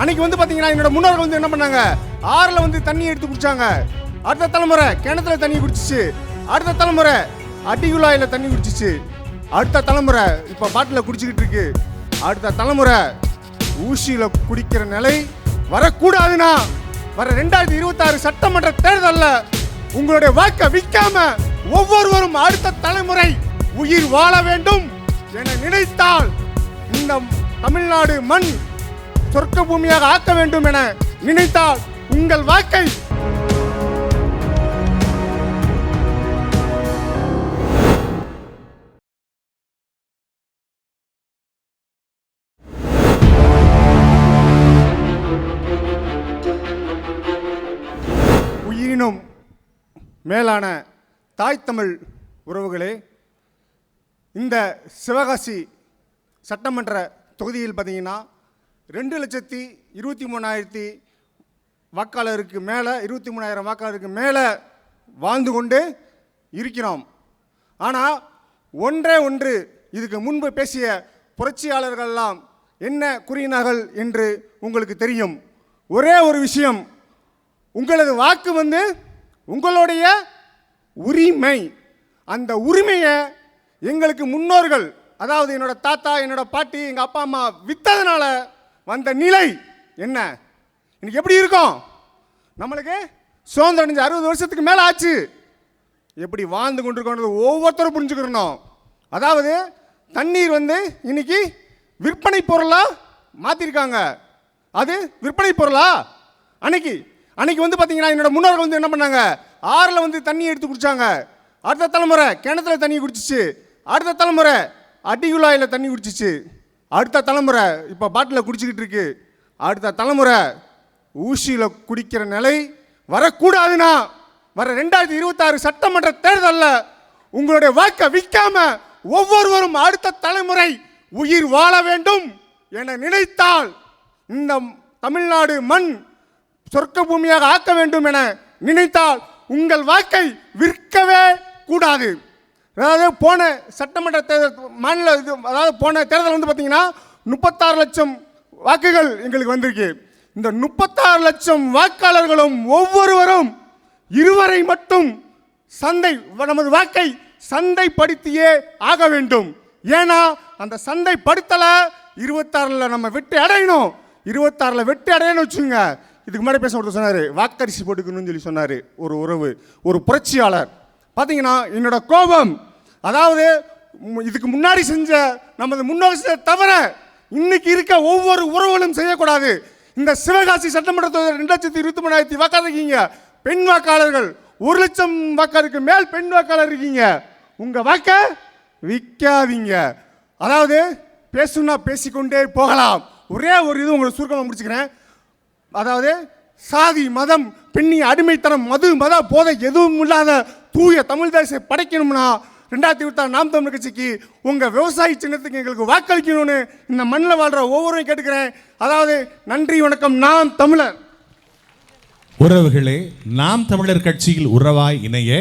அன்னைக்கு வந்து பாத்தீங்கன்னா என்னோட முன்னோர்கள் வந்து என்ன பண்ணாங்க? ஆறுல வந்து தண்ணி எடுத்து குடிச்சாங்க. அடுத்த தலைமுறை கிணத்துல தண்ணி குடிச்சிச்சு. அடுத்த தலைமுறை அடிகுழாயில தண்ணி குடிச்சிச்சு. அடுத்த தலைமுறை இப்ப பாட்டில குடிச்சுக்கிட்டு இருக்கு. அடுத்த தலைமுறை ஊசியில குடிக்கிற நிலை வரக்கூடாதுன்னா வர ரெண்டாயிரத்தி இருபத்தாறு சட்டமன்ற தேர்தலில் உங்களுடைய வாக்கை விற்காம ஒவ்வொருவரும் அடுத்த தலைமுறை உயிர் வாழ வேண்டும் என நினைத்தால் இந்த தமிழ்நாடு மண் சொர்க்க பூமியாக ஆக்க வேண்டும் என நினைத்தால் உங்கள் வாக்கை உயிரினும் மேலான தாய் தமிழ் உறவுகளே இந்த சிவகாசி சட்டமன்ற தொகுதியில் பார்த்தீங்கன்னா ரெண்டு லட்சத்தி இருபத்தி மூணாயிரத்தி வாக்காளருக்கு மேலே இருபத்தி மூணாயிரம் வாக்காளருக்கு மேலே வாழ்ந்து கொண்டு இருக்கிறோம். ஆனால் ஒன்றே ஒன்று இதுக்கு முன்பு பேசிய புரட்சியாளர்கள்லாம் என்ன கூறினார்கள் என்று உங்களுக்கு தெரியும். ஒரே ஒரு விஷயம் உங்களது வாக்கு வந்து உங்களுடைய உரிமை. அந்த உரிமையை எங்களுக்கு முன்னோர்கள் அதாவது என்னோட தாத்தா என்னோட பாட்டி எங்கள் அப்பா அம்மா விற்றதுனால வந்த நிலை என்ன? இன்னைக்கு எப்படி இருக்கும்? நம்மளுக்கு சுதந்திரம் அடைஞ்சு அறுபது வருஷத்துக்கு மேலே ஆச்சு. எப்படி வாழ்ந்து கொண்டிருக்கோன்றது ஒவ்வொருத்தரும் புரிஞ்சுக்கிறணும். அதாவது தண்ணீர் வந்து இன்னைக்கு விற்பனை பொருளாக மாற்றிருக்காங்க அது விற்பனை பொருளா? அன்னைக்கு அன்னைக்கு வந்து பார்த்தீங்கன்னா என்னோட முன்னோர்கள் வந்து என்ன பண்ணாங்க? ஆறில் வந்து தண்ணி எடுத்து குடித்தாங்க அடுத்த தலைமுறை கிணத்துல தண்ணி குடிச்சிச்சு. அடுத்த தலைமுறை அடிகுழாயில் தண்ணி குடிச்சிச்சு. அடுத்த தலைமுறை இப்போ பாட்டில் குடிச்சிக்கிட்டு இருக்கு. அடுத்த தலைமுறை ஊசியில் குடிக்கிற நிலை வரக்கூடாதுன்னா வர ரெண்டாயிரத்தி இருபத்தாறு சட்டமன்ற தேர்தலில் உங்களுடைய வாக்கை விற்காம ஒவ்வொருவரும் அடுத்த தலைமுறை உயிர் வாழ வேண்டும் என நினைத்தால் இந்த தமிழ்நாடு மண் சொர்க்க பூமியாக ஆக்க வேண்டும் என நினைத்தால் உங்கள் வாக்கை விற்கவே கூடாது. அதாவது போன சட்டமன்ற தேர்தல் மாநில இது அதாவது போன தேர்தல் வந்து பார்த்தீங்கன்னா முப்பத்தாறு லட்சம் வாக்குகள் எங்களுக்கு வந்திருக்கு. இந்த முப்பத்தாறு லட்சம் வாக்காளர்களும் ஒவ்வொருவரும் இருவரை மட்டும் சந்தை நமது வாக்கை சந்தைப்படுத்தியே ஆக வேண்டும். ஏன்னா அந்த சந்தைப்படுத்தலை இருபத்தாறில் நம்ம வெற்றி அடையணும். இருபத்தாறில் வெற்றி அடையணும் வச்சுங்க இதுக்கு முன்னாடி பேச ஒருத்தர் சொன்னார் வாக்கரிசி போட்டுக்கணும்னு சொல்லி சொன்னார் ஒரு உறவு ஒரு புரட்சியாளர். பார்த்தீங்கன்னா என்னோட கோபம். அதாவது இதுக்கு முன்னாடி செஞ்ச நமது முன்னோர் தவிர இன்னைக்கு இருக்க ஒவ்வொரு உறவுகளும் செய்யக்கூடாது. இந்த சிவகாசி சட்டமன்ற தொகுதியில் ரெண்டு லட்சத்தி இருபத்தி மூணாயிரத்தி வாக்காளர் இருக்கீங்க. பெண் வாக்காளர்கள் ஒரு லட்சம் வாக்காளருக்கு மேல் பெண் வாக்காளர் இருக்கீங்க. உங்க வாக்கை விற்காதீங்க. அதாவது பேசுனா பேசிக்கொண்டே போகலாம். ஒரே ஒரு இது உங்களுக்கு சுருக்கமாக முடிச்சுக்கிறேன். அதாவது சாதி மதம் பெண்ணி அடிமைத்தனம் மது மத போதை எதுவும் இல்லாத தூய தமிழ் தேசத்தை படைக்கணும்னா ரெண்டாயிரத்தி இருபத்தாறு நாம் தமிழ் கட்சிக்கு உங்கள் விவசாய சின்னத்துக்கு எங்களுக்கு வாக்களிக்கணும்னு இந்த மண்ணில் வாழ்கிற ஒவ்வொருவரையும் கேட்டுக்கிறேன். அதாவது நன்றி வணக்கம் நாம் தமிழர். உறவுகளே நாம் தமிழர் கட்சியில் உறவாய் இணைய